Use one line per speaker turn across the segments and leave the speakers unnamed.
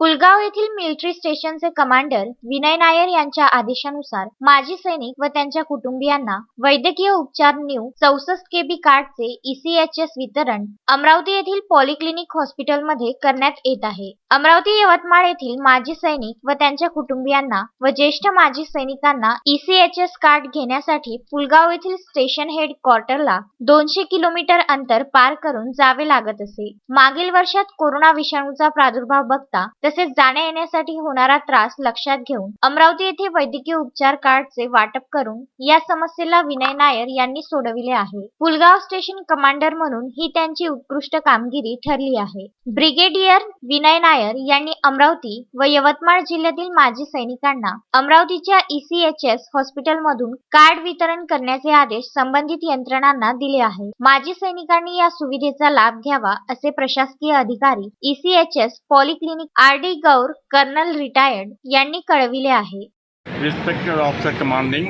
पुलगाव येथील मिलिटरी स्टेशनचे कमांडर विनय नायर यांच्या आदेशानुसार माजी सैनिक व त्यांच्या कुटुंबियांना वैद्यकीय उपचार न्यू चौसष्ट केबी कार्डचे ईसीएचएस वितरण अमरावती येथील पॉलिक्लिनिक हॉस्पिटलमध्ये करण्यात येत आहे. अमरावती यवतमाळ येथील माजी सैनिक व त्यांच्या कुटुंबियांना व ज्येष्ठ माजी सैनिकांना ईसीएचएस कार्ड घेण्यासाठी पुलगाव येथील स्टेशन हेड क्वार्टरला दोनशे किलोमीटर अंतर पार करून जावे लागत असे. मागील वर्षात कोरोना विषाणूचा प्रादुर्भाव बघता तसेच जाण्या येण्यासाठी होणारा त्रास लक्षात घेऊन अमरावती येथे वैद्यकीय उपचार कार्डचे वाटप करून या समस्येला विनय नायर यांनी सोडविले आहे. पुलगाव स्टेशन कमांडर म्हणून ही त्यांची उत्कृष्ट कामगिरी ठरली आहे. ब्रिगेडियर विनय नायर यांनी अमरावती व यवतमाळ जिल्ह्यातील माजी सैनिकांना अमरावतीच्या ईसीएचएस हॉस्पिटलमधून कार्ड वितरण करण्याचे आदेश संबंधित यंत्रणांना दिले आहे. माजी सैनिकांनी या सुविधेचा लाभ घ्यावा असे प्रशासकीय अधिकारी ECHS polyclinic R D Gaur, colonel retired यांनी कळविले आहे.
Respected officer commanding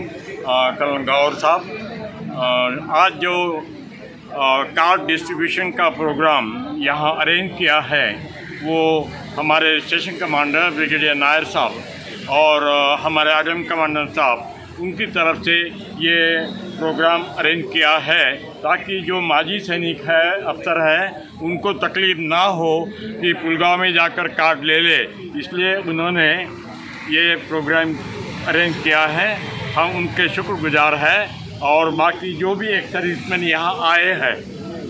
colonel Gaur साहब आज जो कार्ड डिस्ट्रीब्यूशन का प्रोग्राम यहाँ अरेंज किया है, वो हमारे स्टेशन कमांडर ब्रिगेडियर नायर साहब और हमारे आर्मी कमांडर साहब, उनकी तरफ़ से ये प्रोग्राम अरेंज किया है ताकि जो माजी सैनिक है, अफसर हैं, उनको तकलीफ़ ना हो कि पुलगांव में जाकर कार्ड ले ले। इसलिए उन्होंने ये प्रोग्राम अरेंज किया है। हम उनके शुक्रगुजार हैं और बाकी जो भी एक सर्विसमैन यहाँ आए हैं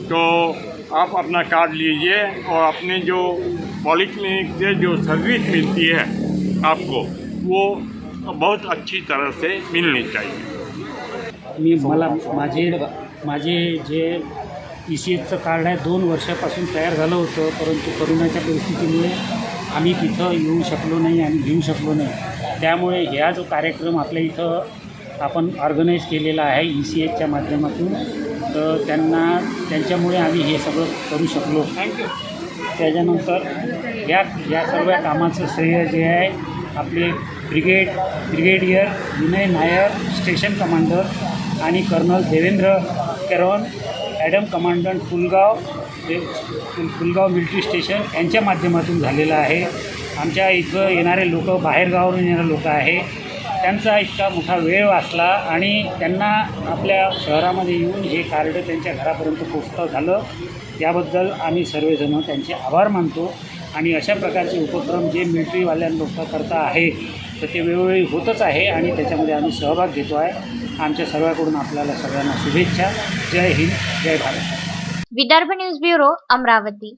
तो आप अपना कार्ड लीजिए और अपने जो पॉलीक्लिनिक से जो सर्विस मिलती है आपको, वो बहुत अच्छी तरह से मिलनी चाहिए।
मी मला माझे माझे जे ई सी एचचं कार्ड आहे दोन वर्षापासून तयार झालं होतं परंतु करोनाच्या परिस्थितीमुळे आम्ही तिथं येऊ शकलो नाही आणि घेऊ शकलो नाही. त्यामुळे ह्या जो कार्यक्रम आपल्या इथं आपण ऑर्गनाईज केलेला आहे ई सी एचच्या माध्यमातून तर त्यांना त्यांच्यामुळे आम्ही हे सगळं करू शकलो. त्याच्यानंतर या या सर्व कामाचं श्रेय जे आहे आपले brigade brigadier Vinay Nair station commander आणि colonel Devendra Keron adm commandant Pulgaon Phulgaon military military station यांच्या माध्यमातून झालेलं आहे. आमच्या इथं येणारे लोक बाहेरगावावरून येणारे लोक आहे. त्यांचा इतका मोठा वेळ वाचला आणि त्यांना आपल्या शहरामध्ये येऊन हे कार्ड त्यांच्या घरापर्यंत पोचतं झालं. याबद्दल आम्ही सर्वजण त्यांचे आभार मानतो आणि अशा प्रकारचे उपक्रम जे मिलिटरीवाल्या लोक करता आहे तर ते वेळोवेळी होतच आहे आणि त्याच्यामध्ये आम्ही सहभाग घेतो आहे. आमच्या सर्वांकडून आपल्याला सगळ्यांना शुभेच्छा. जय हिंद जय Bharat.
Vidarbha news bureau Amravati.